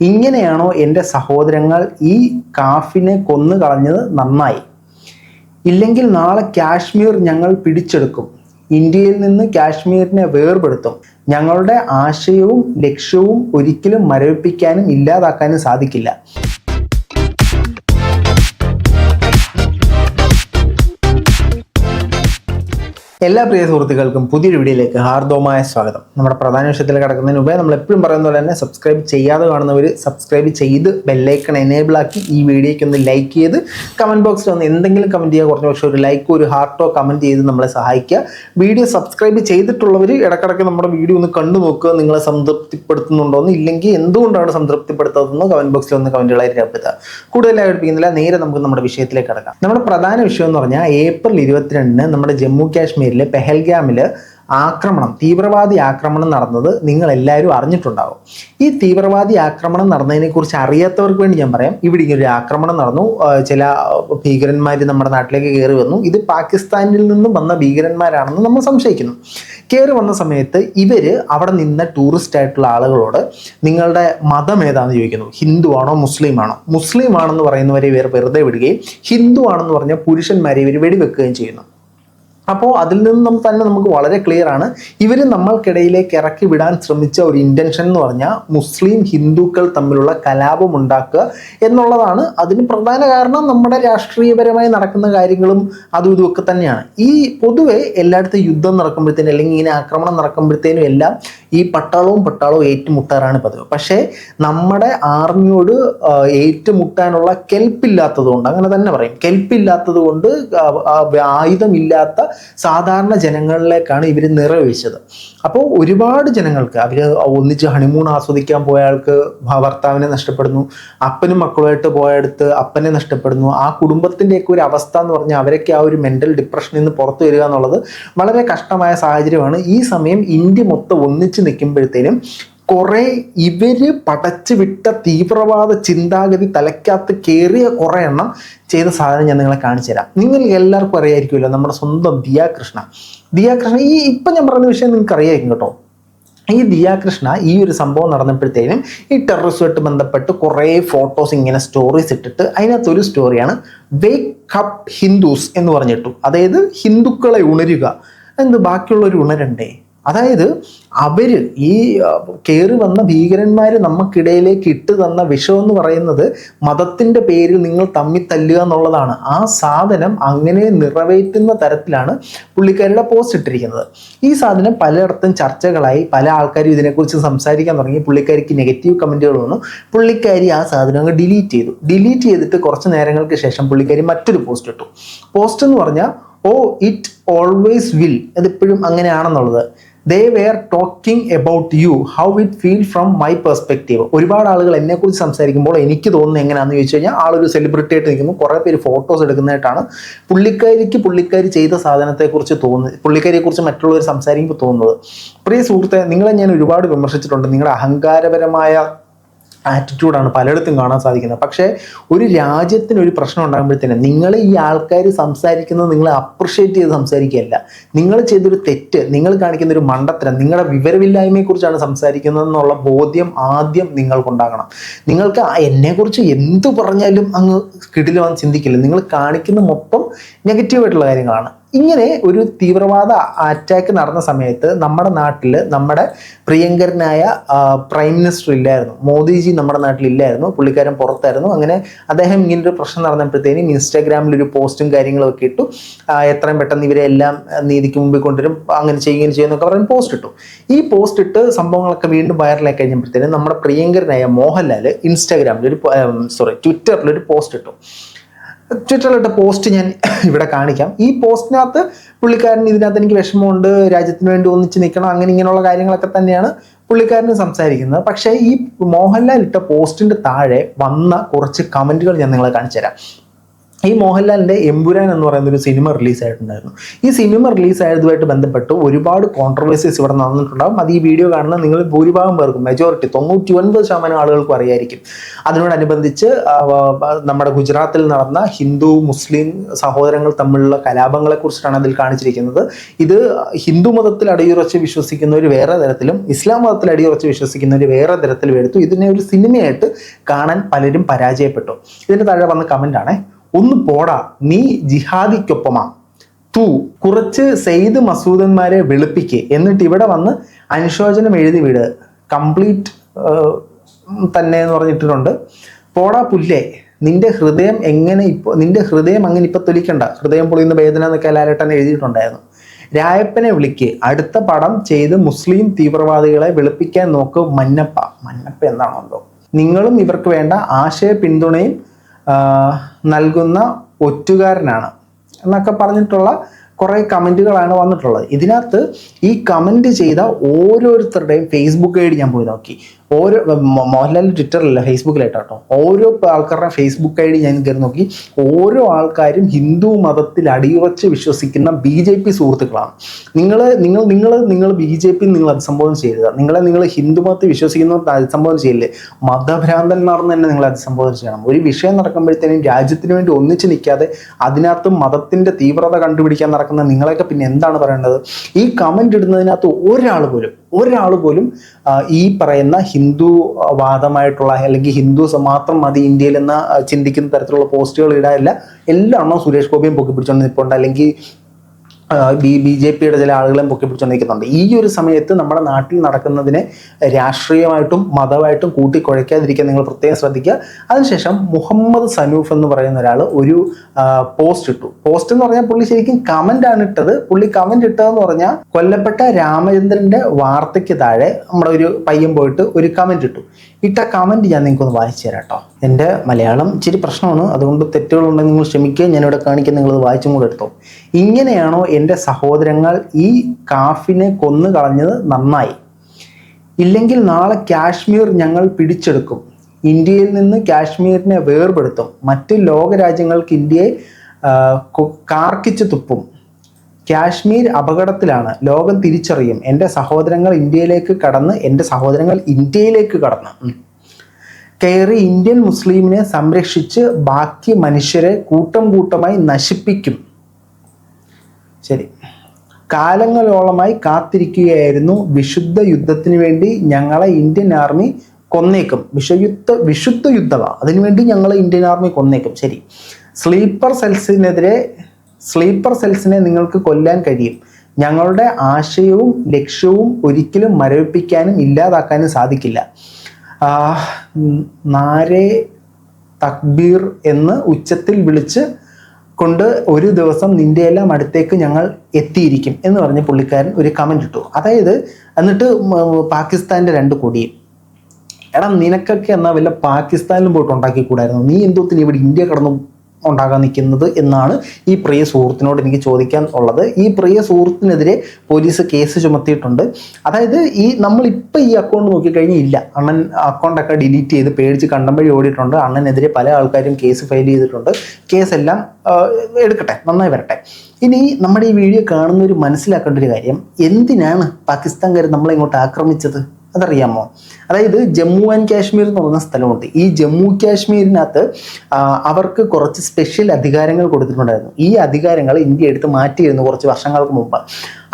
ഇങ്ങനെയാണോ എന്റെ സഹോദരങ്ങൾ ഈ കാഫിനെ കൊന്നു കളഞ്ഞത് നന്നായി. ഇല്ലെങ്കിൽ നാളെ കാശ്മീർ ഞങ്ങൾ പിടിച്ചെടുക്കും. ഇന്ത്യയിൽ നിന്ന് കാശ്മീരിനെ വേർപെടുത്തും. ഞങ്ങളുടെ ആശയവും ലക്ഷ്യവും ഒരിക്കലും മരവിപ്പിക്കാനും ഇല്ലാതാക്കാനും സാധിക്കില്ല. എല്ലാ പ്രിയ സുഹൃത്തുക്കൾക്കും പുതിയൊരു വീഡിയോയിലേക്ക് ഹാർദവമായ സ്വാഗതം. നമ്മുടെ പ്രധാന വിഷയത്തിൽ കിടക്കുന്നതിന് മുമ്പേ നമ്മൾ എപ്പോഴും പറയുന്ന പോലെ തന്നെ സബ്സ്ക്രൈബ് ചെയ്യാതെ കാണുന്നവർ സബ്സ്ക്രൈബ് ചെയ്ത് ബെല്ലൈക്കൺ എനേബിൾ ആക്കി ഈ വീഡിയോയ്ക്ക് ഒന്ന് ലൈക്ക് ചെയ്ത് കമന്റ് ബോക്സിൽ ഒന്ന് എന്തെങ്കിലും കമന്റ് ചെയ്യുക കുറഞ്ഞ പക്ഷേ ഒരു ലൈക്കോ ഒരു ഹാർട്ടോ കമന്റ് ചെയ്ത് നമ്മളെ സഹായിക്കുക. വീഡിയോ സബ്സ്ക്രൈബ് ചെയ്തിട്ടുള്ളവർ ഇടക്കിടക്ക് നമ്മുടെ വീഡിയോ ഒന്ന് കണ്ടു നോക്കുക നിങ്ങളെ സംതൃപ്തിപ്പെടുത്തുന്നുണ്ടോ എന്ന് ഇല്ലെങ്കിൽ എന്തുകൊണ്ടാണ് സംതൃപ്തിപ്പെടുത്താത്തതെന്ന് കമന്റ് ബോക്സിൽ ഒന്ന് കമന്റുകളായി രേഖപ്പെടുത്തുക. കൂടുതലായി പഠിപ്പിക്കുന്നില്ല നേരെ നമുക്ക് നമ്മുടെ വിഷയത്തിലേക്ക് കിടക്കാം. നമ്മുടെ പ്രധാന വിഷയം എന്ന് പറഞ്ഞാൽ ഏപ്രിൽ ഇരുപത്തിരണ്ടിന് നമ്മുടെ ജമ്മു കാശ്മീരിലെ പെഹൽഗാമിൽ ആക്രമണം തീവ്രവാദി ആക്രമണം നടന്നത് നിങ്ങൾ എല്ലാവരും അറിഞ്ഞിട്ടുണ്ടാവും. ഈ തീവ്രവാദി ആക്രമണം നടന്നതിനെ കുറിച്ച് അറിയാത്തവർക്ക് വേണ്ടി ഞാൻ പറയാം. ഇവിടെ ഒരു ആക്രമണം നടന്നു. ചില ഭീകരന്മാർ നമ്മുടെ നാട്ടിലേക്ക് കയറി വന്നു. ഇത് പാകിസ്ഥാനിൽ നിന്നും വന്ന ഭീകരന്മാരാണെന്ന് നമ്മൾ സംശയിക്കുന്നു. കയറി വന്ന സമയത്ത് ഇവർ അവിടെ നിന്ന ടൂറിസ്റ്റ് ആയിട്ടുള്ള ആളുകളോട് നിങ്ങളുടെ മതം ഏതാണെന്ന് ചോദിക്കുന്നു. ഹിന്ദു ആണോ മുസ്ലിം ആണോ മുസ്ലിം ആണെന്ന് പറയുന്നവരെ ഇവർ വെറുതെ വിടുകയും ഹിന്ദു ആണെന്ന് പറഞ്ഞ പുരുഷന്മാരെ ഇവർ വെടിവെക്കുകയും ചെയ്യുന്നു. അപ്പോൾ അതിൽ നിന്ന് തന്നെ നമുക്ക് വളരെ ക്ലിയർ ആണ്. ഇവർ നമ്മൾക്കിടയിലേക്ക് ഇറക്കി വിടാൻ ശ്രമിച്ച ഒരു ഇന്റൻഷൻ എന്ന് പറഞ്ഞാൽ മുസ്ലിം ഹിന്ദുക്കൾ തമ്മിലുള്ള കലാപം ഉണ്ടാക്കുക എന്നുള്ളതാണ്. അതിന് പ്രധാന കാരണം നമ്മുടെ രാഷ്ട്രീയപരമായി നടക്കുന്ന കാര്യങ്ങളും അതും ഇതുമൊക്കെ തന്നെയാണ്. ഈ പൊതുവെ എല്ലായിടത്തും യുദ്ധം നടക്കുമ്പോഴത്തേനും അല്ലെങ്കിൽ ഇങ്ങനെ ആക്രമണം നടക്കുമ്പോഴത്തേനും എല്ലാം ഈ പട്ടാളവും പട്ടാളവും ഏറ്റുമുട്ടാറാണ് പതിവ്. പക്ഷേ നമ്മുടെ ആർമിയോട് ഏറ്റുമുട്ടാനുള്ള കെൽപ്പില്ലാത്തത് കൊണ്ട് അങ്ങനെ തന്നെ പറയും. കെൽപ്പില്ലാത്തത് കൊണ്ട് ആയുധമില്ലാത്ത സാധാരണ ജനങ്ങളിലേക്കാണ് ഇവർ നിറവേശത് അപ്പോൾ ഒരുപാട് ജനങ്ങൾക്ക് അവർ ഒന്നിച്ച് ഹണിമൂൺ ആസ്വദിക്കാൻ പോയ ആൾക്ക് ഭർത്താവിനെ നഷ്ടപ്പെടുന്നു അപ്പനും മക്കളുമായിട്ട് പോയടുത്ത് അപ്പനെ നഷ്ടപ്പെടുന്നു ആ കുടുംബത്തിന്റെയൊക്കെ ഒരു അവസ്ഥ എന്ന് പറഞ്ഞാൽ അവരൊക്കെ ആ ഒരു മെന്റൽ ഡിപ്രഷനിൽ നിന്ന് പുറത്തു വരിക എന്നുള്ളത് വളരെ കഷ്ടമായ സാഹചര്യമാണ്. ഈ സമയം ഇന്ത്യ മൊത്തം ഒന്നിച്ച് നിൽക്കുമ്പോഴത്തേനും കുറെ ഇവർ പടച്ചു വിട്ട തീവ്രവാദ ചിന്താഗതി തലയ്ക്കകത്ത് കയറിയ കുറെ എണ്ണം ചെയ്ത സാധനം ഞാൻ നിങ്ങളെ കാണിച്ചു തരാം. നിങ്ങൾക്ക് എല്ലാവർക്കും അറിയായിരിക്കുമല്ലോ നമ്മുടെ സ്വന്തം ദിയാകൃഷ്ണ. ദിയാകൃഷ്ണ ദിയ കൃഷ്ണ ഈ ഇപ്പം ഞാൻ പറയുന്ന വിഷയം നിങ്ങൾക്ക് അറിയായിരിക്കും കേട്ടോ. ഈ ദിയാകൃഷ്ണ ഈ ഒരു സംഭവം നടന്നപ്പോഴത്തേനും ഈ ടെററിസമായിട്ട് ബന്ധപ്പെട്ട് കുറേ ഫോട്ടോസ് ഇങ്ങനെ സ്റ്റോറീസ് ഇട്ടിട്ട് അതിനകത്തൊരു സ്റ്റോറിയാണ് വേക്ക് അപ്പ് ഹിന്ദുസ് എന്ന് പറഞ്ഞിട്ടു. അതായത് ഹിന്ദുക്കളെ ഉണരുക. എന്ത് ബാക്കിയുള്ളവർ ഉണരണ്ടേ? അതായത് അവർ ഈ കയറി വന്ന ഭീകരന്മാർ നമുക്കിടയിലേക്ക് ഇട്ട് തന്ന വിഷം എന്ന് പറയുന്നത് മതത്തിന്റെ പേരിൽ നിങ്ങൾ തമ്മിൽ തല്ലുക എന്നുള്ളതാണ്. ആ സാധനം അങ്ങനെ നിറവേറ്റുന്ന തരത്തിലാണ് പുള്ളിക്കാരിയുടെ പോസ്റ്റ് ഇട്ടിരിക്കുന്നത്. ഈ സാധനം പലയിടത്തും ചർച്ചകളായി പല ആൾക്കാരും ഇതിനെക്കുറിച്ച് സംസാരിക്കാൻ തുടങ്ങി. പുള്ളിക്കാരിക്ക് നെഗറ്റീവ് കമന്റുകൾ വന്നു. പുള്ളിക്കാരി ആ സാധനം അങ്ങ് ഡിലീറ്റ് ചെയ്തു. ഡിലീറ്റ് ചെയ്തിട്ട് കുറച്ച് നേരങ്ങൾക്ക് ശേഷം പുള്ളിക്കാരി മറ്റൊരു പോസ്റ്റ് ഇട്ടു. പോസ്റ്റ് എന്ന് പറഞ്ഞാൽ ഓ ഇറ്റ് ഓൾവേസ് വിൽ. അതെപ്പോഴും അങ്ങനെയാണെന്നുള്ളത്. They were talking about you. How it feel from my perspective. ഒരുപാട് ആളുകൾ എന്നെക്കുറിച്ച് സംസാരിക്കുമ്പോൾ എനിക്ക് തോന്നുന്നത് എങ്ങനെയാണെന്ന് ചോദിച്ചു കഴിഞ്ഞാൽ ആളൊരു സെലിബ്രിറ്റി ആയിട്ട് നിൽക്കുമ്പോൾ കുറേ പേര് ഫോട്ടോസ് എടുക്കുന്നതായിട്ടാണ്. പുള്ളിക്കാരിക്ക് പുള്ളിക്കാരി ചെയ്ത സാധനത്തെക്കുറിച്ച് തോന്നുന്നത്. പുള്ളിക്കാരിയെക്കുറിച്ച് മറ്റുള്ളവർ സംസാരിക്കുമ്പോൾ തോന്നുന്നത്. പ്രിയ സുഹൃത്തെ നിങ്ങളെ ഞാൻ ഒരുപാട് വിമർശിച്ചിട്ടുണ്ട്. നിങ്ങളുടെ അഹങ്കാരപരമായ ആറ്റിറ്റ്യൂഡാണ് പലയിടത്തും കാണാൻ സാധിക്കുന്നത്. പക്ഷേ ഒരു രാജ്യത്തിന് ഒരു പ്രശ്നം ഉണ്ടാകുമ്പോഴത്തേനും നിങ്ങൾ ഈ ആൾക്കാർ സംസാരിക്കുന്നത് നിങ്ങൾ അപ്രിഷ്യേറ്റ് ചെയ്ത് സംസാരിക്കുകയല്ല. നിങ്ങൾ ചെയ്തൊരു തെറ്റ് നിങ്ങൾ കാണിക്കുന്ന ഒരു മണ്ടത്തരം നിങ്ങളുടെ വിവരമില്ലായ്മയെക്കുറിച്ചാണ് സംസാരിക്കുന്നത് എന്നുള്ള ബോധ്യം ആദ്യം നിങ്ങൾക്കുണ്ടാകണം. നിങ്ങൾക്ക് എന്നെക്കുറിച്ച് എന്ത് പറഞ്ഞാലും അങ്ങ് കിടിലവാൻ ചിന്തിക്കില്ല. നിങ്ങൾ കാണിക്കുന്ന മൊത്തം നെഗറ്റീവായിട്ടുള്ള കാര്യങ്ങളാണ്. ഇങ്ങനെ ഒരു തീവ്രവാദ അറ്റാക്ക് നടന്ന സമയത്ത് നമ്മുടെ നാട്ടിൽ നമ്മുടെ പ്രിയങ്കരനായ പ്രൈം മിനിസ്റ്റർ ഇല്ലായിരുന്നു. മോദിജി നമ്മുടെ നാട്ടിലില്ലായിരുന്നു. പുള്ളിക്കാരൻ പുറത്തായിരുന്നു. അങ്ങനെ അദ്ദേഹം ഇങ്ങനൊരു പ്രശ്നം നടന്നപ്പോഴത്തേനും ഇൻസ്റ്റാഗ്രാമിൽ ഒരു പോസ്റ്റും കാര്യങ്ങളൊക്കെ ഇട്ടു. എത്രയും പെട്ടെന്ന് ഇവരെ എല്ലാം നീതിക്ക് മുമ്പിൽ കൊണ്ടുവരും. അങ്ങനെ ചെയ്യുകയും ചെയ്യുന്നൊക്കെ പറഞ്ഞ് പോസ്റ്റ് ഇട്ടു. ഈ പോസ്റ്റ് ഇട്ട് സംഭവങ്ങളൊക്കെ വീണ്ടും വൈറലായി കഴിഞ്ഞപ്പോഴത്തേനും നമ്മുടെ പ്രിയങ്കരനായ മോഹൻലാൽ ഇൻസ്റ്റാഗ്രാമിൽ ഒരു സോറി ട്വിറ്ററിൽ ഒരു പോസ്റ്റ് ഇട്ടു. ട്വിറ്ററിലിട്ട പോസ്റ്റ് ഞാൻ ഇവിടെ കാണിക്കാം. ഈ പോസ്റ്റിനകത്ത് പുള്ളിക്കാരൻ ഇതിനകത്ത് എനിക്ക് വിഷമമുണ്ട് രാജ്യത്തിന് വേണ്ടി ഒന്നിച്ച് നിൽക്കണം അങ്ങനെ ഇങ്ങനെയുള്ള കാര്യങ്ങളൊക്കെ തന്നെയാണ് പുള്ളിക്കാരന് സംസാരിക്കുന്നത്. പക്ഷേ ഈ മോഹൻലാൽ ഇട്ട പോസ്റ്റിന്റെ താഴെ വന്ന കുറച്ച് കമന്റുകൾ ഞാൻ നിങ്ങളെ കാണിച്ചു തരാം ഈ മോഹൻലാലിന്റെ എമ്പുരാൻ എന്ന് പറയുന്ന ഒരു സിനിമ റിലീസ് ആയിട്ടുണ്ടായിരുന്നു. ഈ സിനിമ റിലീസ് ആയതുമായിട്ട് ബന്ധപ്പെട്ട് ഒരുപാട് കോൺട്രവേഴ്സീസ് ഇവിടെ നടന്നിട്ടുണ്ടാകും അത് ഈ വീഡിയോ കാണുന്ന നിങ്ങൾ ഭൂരിഭാഗം പേർക്കും മെജോറിറ്റി തൊണ്ണൂറ്റി ഒൻപത് ശതമാനം ആളുകൾക്കും അറിയായിരിക്കും. അതിനോടനുബന്ധിച്ച് നമ്മുടെ ഗുജറാത്തിൽ നടന്ന ഹിന്ദു മുസ്ലിം സഹോദരങ്ങൾ തമ്മിലുള്ള കലാപങ്ങളെ കുറിച്ചിട്ടാണ് അതിൽ കാണിച്ചിരിക്കുന്നത്. ഇത് ഹിന്ദു മതത്തിൽ അടിയുറച്ച് വിശ്വസിക്കുന്നവർ വേറെ തരത്തിലും ഇസ്ലാം മതത്തിൽ അടിയുറച്ച് വിശ്വസിക്കുന്നവർ വേറെ തരത്തിലും എടുത്തു. ഇതിനെ ഒരു സിനിമയായിട്ട് കാണാൻ പലരും പരാജയപ്പെട്ടു. ഇതിന്റെ താഴെ വന്ന കമന്റാണേ ഒന്ന് പോടാ നീ ജിഹാദിക്കൊപ്പമാ. തൂ കുറച്ച് സെയ്ദ് മസൂദന്മാരെ വെളുപ്പിക്ക്. എന്നിട്ട് ഇവിടെ വന്ന് അനുശോചനം എഴുതി വിട്. കംപ്ലീറ്റ് തന്നെ എന്ന് പറഞ്ഞിട്ടുണ്ട് പോടാ പുല്ലേ നിന്റെ ഹൃദയം എങ്ങനെ ഇപ്പൊ നിന്റെ ഹൃദയം അങ്ങനെ ഇപ്പൊ തൊലിക്കണ്ട. ഹൃദയം പൊളിയുന്ന വേദന എന്നൊക്കെ ലാലേട്ടൻ എഴുതിയിട്ടുണ്ടായിരുന്നു. രായപ്പനെ വിളിക്ക്. അടുത്ത പടം ചെയ്ത് മുസ്ലിം തീവ്രവാദികളെ വെളുപ്പിക്കാൻ നോക്ക് മന്നപ്പ. മന്നപ്പ എന്താണല്ലോ നിങ്ങളും ഇവർക്ക് വേണ്ട ആശയ പിന്തുണയും നൽകുന്ന ഒറ്റുകാരനാണ് എന്നൊക്കെ പറഞ്ഞിട്ടുള്ള കുറേ കമന്റുകളാണ് വന്നിട്ടുള്ളത്. ഇതിനകത്ത് ഈ കമന്റ് ചെയ്ത ഓരോരുത്തരുടെയും ഫേസ്ബുക്ക് ഐ ഡി ഞാൻ പോയി നോക്കി. ഓരോ മോഹൻലാൽ ട്വിറ്ററിലല്ല ഫേസ്ബുക്കിലായിട്ട് ഓരോ ആൾക്കാരുടെ ഫേസ്ബുക്ക് ഐ ഡി ഞാൻ കയറി നോക്കി. ഓരോ ആൾക്കാരും ഹിന്ദു മതത്തിൽ അടിയുറച്ച് വിശ്വസിക്കുന്ന ബി ജെ പി സുഹൃത്തുക്കളാണ്. നിങ്ങൾ നിങ്ങൾ നിങ്ങൾ നിങ്ങൾ ബി ജെ പി നിങ്ങൾ അഭിസംബോധന ചെയ്തത് നിങ്ങളെ നിങ്ങൾ ഹിന്ദു മതത്തിൽ വിശ്വസിക്കുന്ന അഭിസംബോധന ചെയ്യില്ലേ? മതഭ്രാന്തന്മാർ എന്ന് തന്നെ നിങ്ങൾ അഭിസംബോധന ചെയ്യണം. ഒരു വിഷയം നടക്കുമ്പോഴത്തേനും രാജ്യത്തിന് വേണ്ടി ഒന്നിച്ച് നിൽക്കാതെ അതിനകത്ത് മതത്തിന്റെ തീവ്രത കണ്ടുപിടിക്കാൻ നടക്കുന്ന നിങ്ങളെയൊക്കെ പിന്നെ എന്താണ് പറയേണ്ടത്? ഈ കമന്റ് ഇടുന്നതിനകത്ത് ഒരാൾ പോലും ഒരാൾ പോലും ഈ പറയുന്ന ഹിന്ദു വാദമായിട്ടുള്ള അല്ലെങ്കിൽ ഹിന്ദു മാത്രം മതി ഇന്ത്യയിൽ എന്ന ചിന്തിക്കുന്ന തരത്തിലുള്ള പോസ്റ്റുകൾ ഇടാനില്ല എല്ലാം സുരേഷ് ഗോപിയും പൊക്കി പിടിച്ചോണ്ട് നിൽപ്പുണ്ട് അല്ലെങ്കിൽ ബി ബി ജെ പിയുടെ ചില ആളുകളെയും പൊക്കി പിടിച്ചുകൊണ്ടിരിക്കുന്നുണ്ട് ഈ ഒരു സമയത്ത് നമ്മുടെ നാട്ടിൽ നടക്കുന്നതിനെ രാഷ്ട്രീയമായിട്ടും മതമായിട്ടും കൂട്ടിക്കുഴയ്ക്കാതിരിക്കാൻ നിങ്ങൾ പ്രത്യേകം ശ്രദ്ധിക്കുക. അതിനുശേഷം മുഹമ്മദ് സനൂഫ് എന്ന് പറയുന്ന ഒരാൾ ഒരു പോസ്റ്റ് ഇട്ടു. പോസ്റ്റ് എന്ന് പറഞ്ഞാൽ പുള്ളി ശരിക്കും കമന്റ് ആണ് ഇട്ടത്. പുള്ളി കമന്റ് ഇട്ടതെന്ന് പറഞ്ഞാൽ കൊല്ലപ്പെട്ട രാമചന്ദ്രന്റെ വാർത്തയ്ക്ക് താഴെ നമ്മുടെ ഒരു പയ്യൻ പോയിട്ട് ഒരു കമന്റ് ഇട്ടു. ഇട്ട കമന്റ് ഞാൻ നിങ്ങൾക്കൊന്ന് വായിച്ചു തരാം കേട്ടോ എന്റെ മലയാളം ഇച്ചിരി പ്രശ്നമാണ്. അതുകൊണ്ട് തെറ്റുകളുണ്ടെങ്കിൽ നിങ്ങൾ ക്ഷമിക്കുക. ഞാനിവിടെ കാണിക്കാൻ നിങ്ങളത് വായിച്ചും കൂടെ എടുത്തോ. ഇങ്ങനെയാണോ എന്റെ സഹോദരങ്ങൾ ഈ കാഫിനെ കൊന്നു കളഞ്ഞത് നന്നായി. ഇല്ലെങ്കിൽ നാളെ കാശ്മീർ ഞങ്ങൾ പിടിച്ചെടുക്കും. ഇന്ത്യയിൽ നിന്ന് കാശ്മീരിനെ വേർപെടുത്തും. മറ്റ് ലോകരാജ്യങ്ങൾക്ക് ഇന്ത്യയെ കാർക്കിച്ചു തുപ്പും. കാശ്മീർ അപകടത്തിലാണ്. ലോകം തിരിച്ചറിയും. എന്റെ സഹോദരങ്ങൾ ഇന്ത്യയിലേക്ക് കടന്ന് എന്റെ സഹോദരങ്ങൾ ഇന്ത്യയിലേക്ക് കടന്ന്. കയറി ഇന്ത്യൻ മുസ്ലിമിനെ സംരക്ഷിച്ച് ബാക്കി മനുഷ്യരെ കൂട്ടം കൂട്ടമായി നശിപ്പിക്കും. ശരി. കാലങ്ങളോളമായി കാത്തിരിക്കുകയായിരുന്നു വിശുദ്ധ യുദ്ധത്തിന് വേണ്ടി ഞങ്ങളെ ഇന്ത്യൻ ആർമി കൊന്നേക്കും. വിഷയുദ്ധ വിശുദ്ധ യുദ്ധമാണ് അതിനുവേണ്ടി ഞങ്ങളെ ഇന്ത്യൻ ആർമി കൊന്നേക്കും. ശരി. സ്ലീപ്പർ സെൽസിനെതിരെ സ്ലീപ്പർ സെൽസിനെ നിങ്ങൾക്ക് കൊല്ലാൻ കഴിയും. ഞങ്ങളുടെ ആശയവും ലക്ഷ്യവും ഒരിക്കലും മരവിപ്പിക്കാനും ഇല്ലാതാക്കാനും സാധിക്കില്ല. നാരെ തക്ബീർ എന്ന് ഉച്ചത്തിൽ വിളിച്ച് കൊണ്ട് ഒരു ദിവസം നിന്റെ എല്ലാം അടുത്തേക്ക് ഞങ്ങൾ എത്തിയിരിക്കും എന്ന് പറഞ്ഞ് പുള്ളിക്കാരൻ ഒരു കമന്റ് ഇട്ടു. അതായത് എന്നിട്ട് പാകിസ്ഥാന്റെ രണ്ട് കൊടിയും. എടാ നിനക്കൊക്കെ എന്നാൽ വല്ല പാകിസ്ഥാനിലും പോയിട്ട് ഉണ്ടാക്കി കൂടായിരുന്നു നീ എന്തോത്തിന് ഇവിടെ ഇന്ത്യ കടന്നു ഉണ്ടാകാൻ നിൽക്കുന്നത് എന്നാണ് ഈ പ്രിയ സുഹൃത്തിനോട് എനിക്ക് ചോദിക്കാൻ ഉള്ളത്. ഈ പ്രിയ സുഹൃത്തിനെതിരെ പോലീസ് കേസ് ചുമത്തിയിട്ടുണ്ട്. അതായത് ഈ നമ്മളിപ്പോൾ ഈ അക്കൗണ്ട് നോക്കിക്കഴിഞ്ഞാൽ ഇല്ല. അണ്ണൻ അക്കൗണ്ടൊക്കെ ഡിലീറ്റ് ചെയ്ത് പേടിച്ച് കണ്ടം വഴി ഓടിയിട്ടുണ്ട്. അണ്ണനെതിരെ പല ആൾക്കാരും കേസ് ഫയൽ ചെയ്തിട്ടുണ്ട്. കേസെല്ലാം എടുക്കട്ടെ. നന്നായി വരട്ടെ. ഇനി നമ്മുടെ ഈ വീഡിയോ കാണുന്നവർ മനസ്സിലാക്കേണ്ട ഒരു കാര്യം. എന്തിനാണ് പാകിസ്ഥാൻകാർ നമ്മളെ ഇങ്ങോട്ട് ആക്രമിച്ചത്? അതറിയാമോ? അതായത് ജമ്മു ആൻഡ് കാശ്മീർ എന്ന് പറയുന്ന സ്ഥലമുണ്ട്. ഈ ജമ്മു കാശ്മീരിനകത്ത് അവർക്ക് കുറച്ച് സ്പെഷ്യൽ അധികാരങ്ങൾ കൊടുത്തിട്ടുണ്ടായിരുന്നു. ഈ അധികാരങ്ങൾ ഇന്ത്യ എടുത്ത് മാറ്റിയിരുന്നു കുറച്ച് വർഷങ്ങൾക്ക് മുമ്പ്.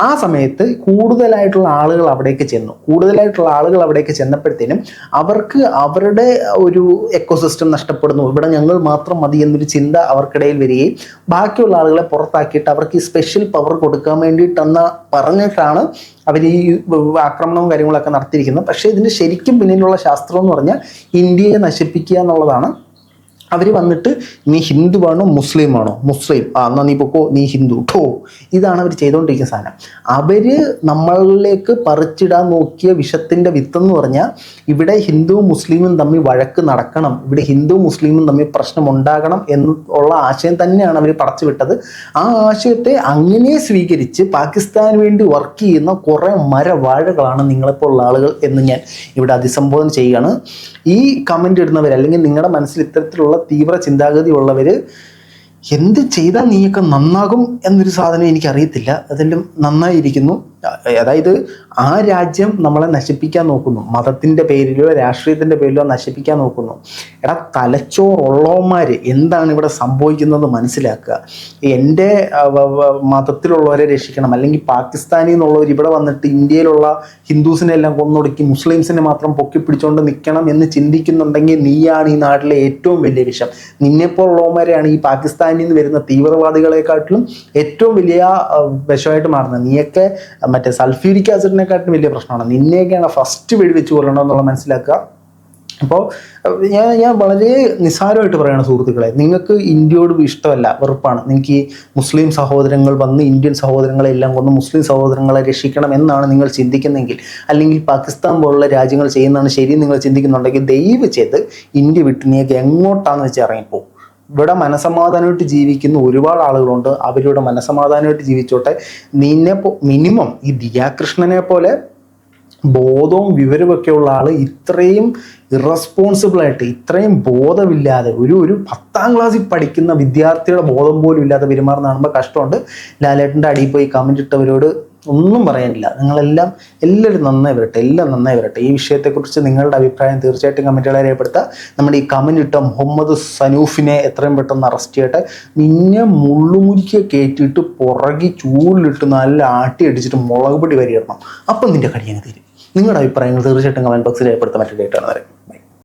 ആ സമയത്ത് കൂടുതലായിട്ടുള്ള ആളുകൾ അവിടേക്ക് ചെന്നു. കൂടുതലായിട്ടുള്ള ആളുകൾ അവിടേക്ക് ചെന്നപ്പോഴത്തേനും അവർക്ക് അവരുടെ ഒരു എക്കോസിസ്റ്റം നഷ്ടപ്പെടുന്നു. ഇവിടെ ഞങ്ങൾ മാത്രം മതി എന്നൊരു ചിന്ത അവർക്കിടയിൽ വരികയും ബാക്കിയുള്ള ആളുകളെ പുറത്താക്കിയിട്ട് അവർക്ക് ഈ സ്പെഷ്യൽ പവർ കൊടുക്കാൻ വേണ്ടിയിട്ടെന്ന് പറഞ്ഞിട്ടാണ് അവർ ഈ ആക്രമണവും കാര്യങ്ങളൊക്കെ നടത്തിയിരിക്കുന്നത്. പക്ഷേ ഇതിന് ശരിക്കും പിന്നിലുള്ള ശാസ്ത്രം എന്ന് പറഞ്ഞാൽ ഇന്ത്യയെ നശിപ്പിക്കുക എന്നുള്ളതാണ് അവർ വന്നിട്ട് നീ ഹിന്ദുവാണോ മുസ്ലിം ആണോ മുസ്ലിം. ആ എന്നാ നീ പൊക്കോ നീ ഹിന്ദു. ഠോ. ഇതാണ് അവർ ചെയ്തുകൊണ്ടിരിക്കുന്ന സാധനം. അവർ നമ്മളിലേക്ക് പറിച്ചിടാൻ നോക്കിയ വിഷത്തിന്റെ വിത്തെന്ന് പറഞ്ഞാൽ ഇവിടെ ഹിന്ദുവും മുസ്ലിമും തമ്മിൽ വഴക്ക് നടക്കണം. ഇവിടെ ഹിന്ദുവും മുസ്ലിമും തമ്മിൽ പ്രശ്നം ഉണ്ടാകണം എന്നുള്ള ആശയം തന്നെയാണ് അവർ പടച്ചു വിട്ടത്. ആ ആശയത്തെ അങ്ങനെ സ്വീകരിച്ച് പാകിസ്ഥാന് വേണ്ടി വർക്ക് ചെയ്യുന്ന കുറേ മരവാഴകളാണ് നിങ്ങളെപ്പോലുള്ള ആളുകൾ എന്ന് ഞാൻ ഇവിടെ അഭിസംബോധന ചെയ്യുകയാണ്. ഈ കമന്റ് ഇടുന്നവർ അല്ലെങ്കിൽ നിങ്ങളുടെ മനസ്സിൽ ഇത്തരത്തിലുള്ള തീവ്ര ചിന്താഗതി ഉള്ളവർ എന്ത് ചെയ്താൽ നീയൊക്കെ നന്നാകും എന്നൊരു സാധനം എനിക്കറിയത്തില്ല. അതെല്ലാം നന്നായിരിക്കുന്നു. അതായത് ആ രാജ്യം നമ്മളെ നശിപ്പിക്കാൻ നോക്കുന്നു. മതത്തിന്റെ പേരിലോ രാഷ്ട്രീയത്തിന്റെ പേരിലോ നശിപ്പിക്കാൻ നോക്കുന്നു. എടാ തലച്ചോറുള്ളവന്മാർ എന്താണ് ഇവിടെ സംഭവിക്കുന്നത് മനസ്സിലാക്കുക. എന്റെ മതത്തിലുള്ളവരെ രക്ഷിക്കണം. അല്ലെങ്കിൽ പാകിസ്ഥാനിൽ നിന്നുള്ളവർ ഇവിടെ വന്നിട്ട് ഇന്ത്യയിലുള്ള ഹിന്ദുസിനെ എല്ലാം കൊന്നൊടുക്കി മുസ്ലിംസിനെ മാത്രം പൊക്കി പിടിച്ചുകൊണ്ട് നിൽക്കണം എന്ന് ചിന്തിക്കുന്നുണ്ടെങ്കിൽ നീയാണ് ഈ നാട്ടിലെ ഏറ്റവും വലിയ വിഷം. നിന്നെപ്പോലുള്ളവന്മാരെയാണ് ഈ പാകിസ്ഥാനിൽ നിന്ന് വരുന്ന തീവ്രവാദികളെക്കാട്ടിലും ഏറ്റവും വലിയ വിഷമായിട്ട് മാറുന്നത്. നീയൊക്കെ മറ്റേ സൾഫ്യൂരിക് ആസിഡിനെക്കാട്ടും വലിയ പ്രശ്നമാണ്. നിന്നെയൊക്കെയാണ് ഫസ്റ്റ് വെടിവെച്ച് കൊള്ളണം എന്നുള്ള മനസ്സിലാക്കുക. അപ്പോൾ ഞാൻ ഞാൻ വളരെ നിസ്സാരമായിട്ട് പറയുകയാണ് സുഹൃത്തുക്കളെ നിങ്ങൾക്ക് ഇന്ത്യയോട് ഇഷ്ടമല്ല വെറുപ്പാണ്. നിങ്ങൾക്ക് ഈ മുസ്ലിം സഹോദരങ്ങൾ വന്ന് ഇന്ത്യൻ സഹോദരങ്ങളെ എല്ലാം കൊന്ന് മുസ്ലിം സഹോദരങ്ങളെ രക്ഷിക്കണം എന്നാണ് നിങ്ങൾ ചിന്തിക്കുന്നതെങ്കിൽ അല്ലെങ്കിൽ പാകിസ്ഥാൻ പോലുള്ള രാജ്യങ്ങൾ ചെയ്യുന്നതാണ് ശരി നിങ്ങൾ ചിന്തിക്കുന്നുണ്ടെങ്കിൽ ദയവ് ചെയ്ത് ഇന്ത്യ വിട്ട് നീക്ക് എങ്ങോട്ടാണെന്ന് വെച്ച് ഇറങ്ങിപ്പോകും ഇവിടെ മനസമാധാനമായിട്ട് ജീവിക്കുന്ന ഒരുപാട് ആളുകളുണ്ട്. അവരിവിടെ മനസമാധാനമായിട്ട് ജീവിച്ചോട്ടെ. നിന്നെ മിനിമം ഈ ദിയാകൃഷ്ണനെ പോലെ ബോധവും വിവരമൊക്കെ ഉള്ള ആൾ ഇത്രയും ഇറസ്പോൺസിബിൾ ആയിട്ട് ഇത്രയും ബോധമില്ലാതെ ഒരു ഒരു പത്താം ക്ലാസ്സിൽ പഠിക്കുന്ന വിദ്യാർത്ഥിയുടെ ബോധം പോലും ഇല്ലാതെ പെരുമാറുന്ന കാണുമ്പോൾ കഷ്ടമുണ്ട്. ലാലേട്ടന്റെ അടിയിൽ പോയി കമന്റ് ഇട്ടവരോട് ഒന്നും പറയാനില്ല. നിങ്ങളെല്ലാം എല്ലാവരും നന്നായി വരട്ടെ എല്ലാം നന്നായി വരട്ടെ. ഈ വിഷയത്തെക്കുറിച്ച് നിങ്ങളുടെ അഭിപ്രായം തീർച്ചയായിട്ടും കമന്റുകളെ രേഖപ്പെടുത്തുക. നമ്മുടെ ഈ കമന്റ് ഇട്ട മുഹമ്മദ് സനൂഫിനെ എത്രയും പെട്ടെന്ന് അറസ്റ്റ് ചെയ്യട്ടെ. നിന്നെ മുള്ളുമുരിക്ക കയറ്റിയിട്ട് പുറകി ചൂടിലിട്ട് നല്ല ആട്ടി അടിച്ചിട്ട് മുളക് പൊടി വരിയിടണം. അപ്പം നിന്റെ കടിയങ്ങ് തീരും. നിങ്ങളുടെ അഭിപ്രായങ്ങൾ തീർച്ചയായിട്ടും കമന്റ് ബോക്സിൽ രേഖപ്പെടുത്താൻ പറ്റിയിട്ടാണ് വരെ.